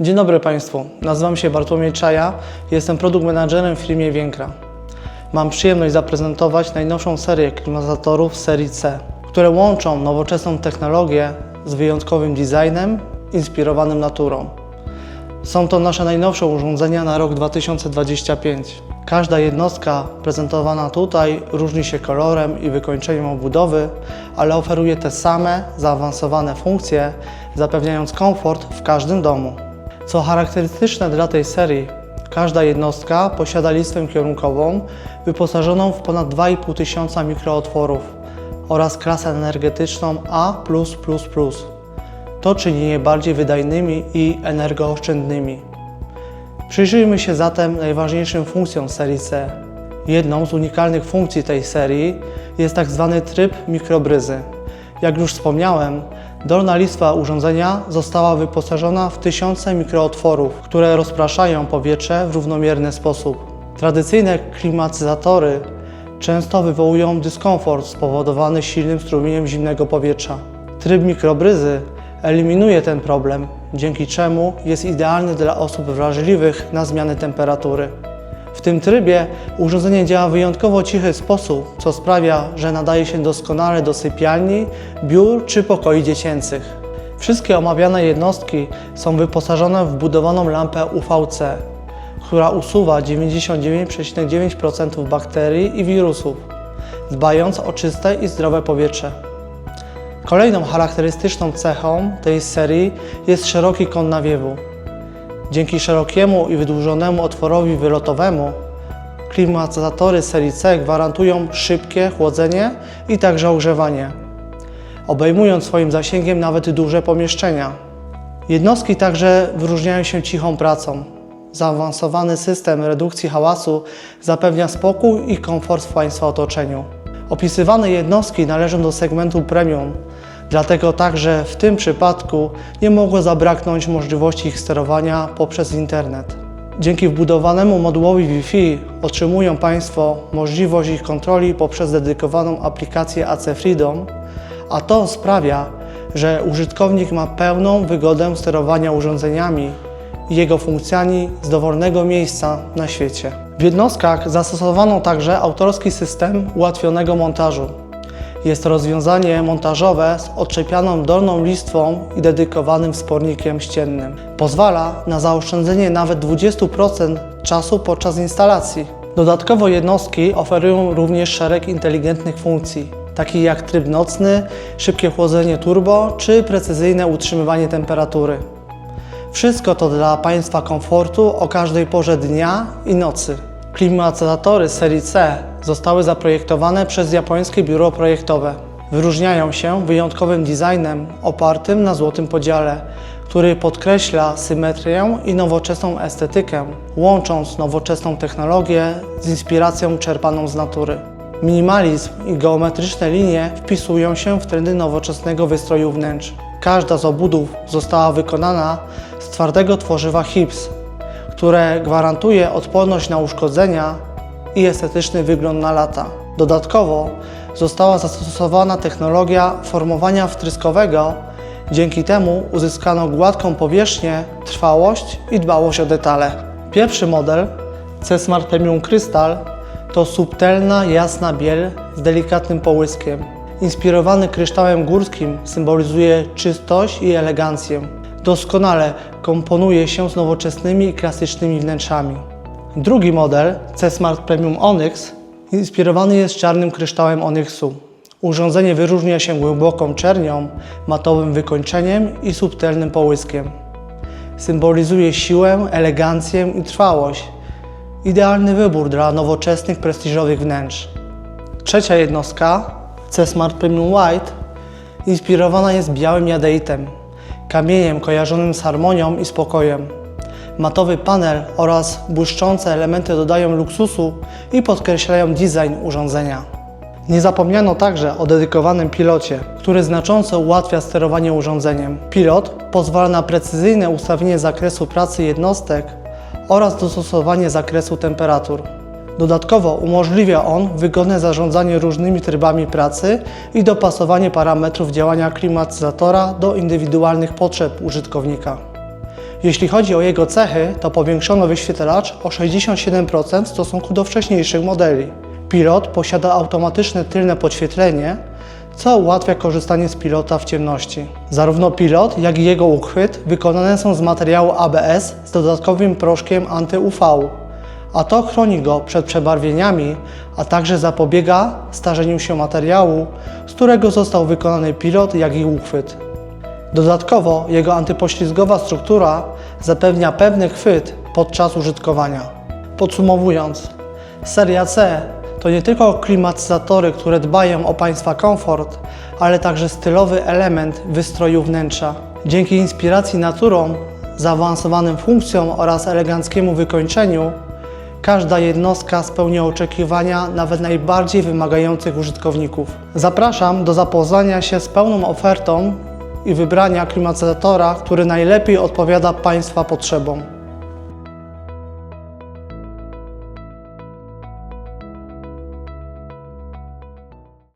Dzień dobry Państwu, nazywam się Bartłomiej Czaja, jestem produkt menadżerem w firmie Więkra. Mam przyjemność zaprezentować najnowszą serię klimatyzatorów serii C, które łączą nowoczesną technologię z wyjątkowym designem inspirowanym naturą. Są to nasze najnowsze urządzenia na rok 2025. Każda jednostka prezentowana tutaj różni się kolorem i wykończeniem obudowy, ale oferuje te same zaawansowane funkcje, zapewniając komfort w każdym domu. Co charakterystyczne dla tej serii, każda jednostka posiada listwę kierunkową wyposażoną w ponad 2,5 tysiąca mikrootworów oraz klasę energetyczną A. To czyni je bardziej wydajnymi i energooszczędnymi. Przyjrzyjmy się zatem najważniejszym funkcjom serii C. Jedną z unikalnych funkcji tej serii jest tak zwany tryb mikrobryzy. Jak już wspomniałem, dolna listwa urządzenia została wyposażona w tysiące mikrootworów, które rozpraszają powietrze w równomierny sposób. Tradycyjne klimatyzatory często wywołują dyskomfort spowodowany silnym strumieniem zimnego powietrza. Tryb mikrobryzy eliminuje ten problem, dzięki czemu jest idealny dla osób wrażliwych na zmiany temperatury. W tym trybie urządzenie działa w wyjątkowo cichy sposób, co sprawia, że nadaje się doskonale do sypialni, biur czy pokoi dziecięcych. Wszystkie omawiane jednostki są wyposażone w wbudowaną lampę UVC, która usuwa 99,9% bakterii i wirusów, dbając o czyste i zdrowe powietrze. Kolejną charakterystyczną cechą tej serii jest szeroki kąt nawiewu. Dzięki szerokiemu i wydłużonemu otworowi wylotowemu klimatyzatory serii C gwarantują szybkie chłodzenie i także ogrzewanie, obejmując swoim zasięgiem nawet duże pomieszczenia. Jednostki także wyróżniają się cichą pracą. Zaawansowany system redukcji hałasu zapewnia spokój i komfort w Państwa otoczeniu. Opisywane jednostki należą do segmentu premium, dlatego także w tym przypadku nie mogło zabraknąć możliwości ich sterowania poprzez internet. Dzięki wbudowanemu modułowi Wi-Fi otrzymują Państwo możliwość ich kontroli poprzez dedykowaną aplikację AC Freedom, a to sprawia, że użytkownik ma pełną wygodę sterowania urządzeniami i jego funkcjami z dowolnego miejsca na świecie. W jednostkach zastosowano także autorski system ułatwionego montażu. Jest rozwiązanie montażowe z odczepianą dolną listwą i dedykowanym wspornikiem ściennym. Pozwala na zaoszczędzenie nawet 20% czasu podczas instalacji. Dodatkowo jednostki oferują również szereg inteligentnych funkcji, takich jak tryb nocny, szybkie chłodzenie turbo czy precyzyjne utrzymywanie temperatury. Wszystko to dla Państwa komfortu o każdej porze dnia i nocy. Klimatyzatory serii C zostały zaprojektowane przez japońskie biuro projektowe. Wyróżniają się wyjątkowym designem opartym na złotym podziale, który podkreśla symetrię i nowoczesną estetykę, łącząc nowoczesną technologię z inspiracją czerpaną z natury. Minimalizm i geometryczne linie wpisują się w trendy nowoczesnego wystroju wnętrz. Każda z obudów została wykonana z twardego tworzywa HIPS, które gwarantuje odporność na uszkodzenia i estetyczny wygląd na lata. Dodatkowo została zastosowana technologia formowania wtryskowego, dzięki temu uzyskano gładką powierzchnię, trwałość i dbałość o detale. Pierwszy model C-Smart Premium Crystal to subtelna, jasna biel z delikatnym połyskiem. Inspirowany kryształem górskim symbolizuje czystość i elegancję. Doskonale komponuje się z nowoczesnymi i klasycznymi wnętrzami. Drugi model, C-Smart Premium Onyx, inspirowany jest czarnym kryształem Onyxu. Urządzenie wyróżnia się głęboką czernią, matowym wykończeniem i subtelnym połyskiem. Symbolizuje siłę, elegancję i trwałość. Idealny wybór dla nowoczesnych, prestiżowych wnętrz. Trzecia jednostka, C-Smart Premium White, inspirowana jest białym jadeitem, kamieniem kojarzonym z harmonią i spokojem. Matowy panel oraz błyszczące elementy dodają luksusu i podkreślają design urządzenia. Nie zapomniano także o dedykowanym pilocie, który znacząco ułatwia sterowanie urządzeniem. Pilot pozwala na precyzyjne ustawienie zakresu pracy jednostek oraz dostosowanie zakresu temperatur. Dodatkowo umożliwia on wygodne zarządzanie różnymi trybami pracy i dopasowanie parametrów działania klimatyzatora do indywidualnych potrzeb użytkownika. Jeśli chodzi o jego cechy, to powiększono wyświetlacz o 67% w stosunku do wcześniejszych modeli. Pilot posiada automatyczne tylne podświetlenie, co ułatwia korzystanie z pilota w ciemności. Zarówno pilot, jak i jego uchwyt wykonane są z materiału ABS z dodatkowym proszkiem anty-UV, a to chroni go przed przebarwieniami, a także zapobiega starzeniu się materiału, z którego został wykonany pilot, jak i uchwyt. Dodatkowo jego antypoślizgowa struktura zapewnia pewny chwyt podczas użytkowania. Podsumowując, seria C to nie tylko klimatyzatory, które dbają o Państwa komfort, ale także stylowy element wystroju wnętrza. Dzięki inspiracji naturą, zaawansowanym funkcjom oraz eleganckiemu wykończeniu, każda jednostka spełnia oczekiwania nawet najbardziej wymagających użytkowników. Zapraszam do zapoznania się z pełną ofertą i wybrania klimatyzatora, który najlepiej odpowiada Państwa potrzebom.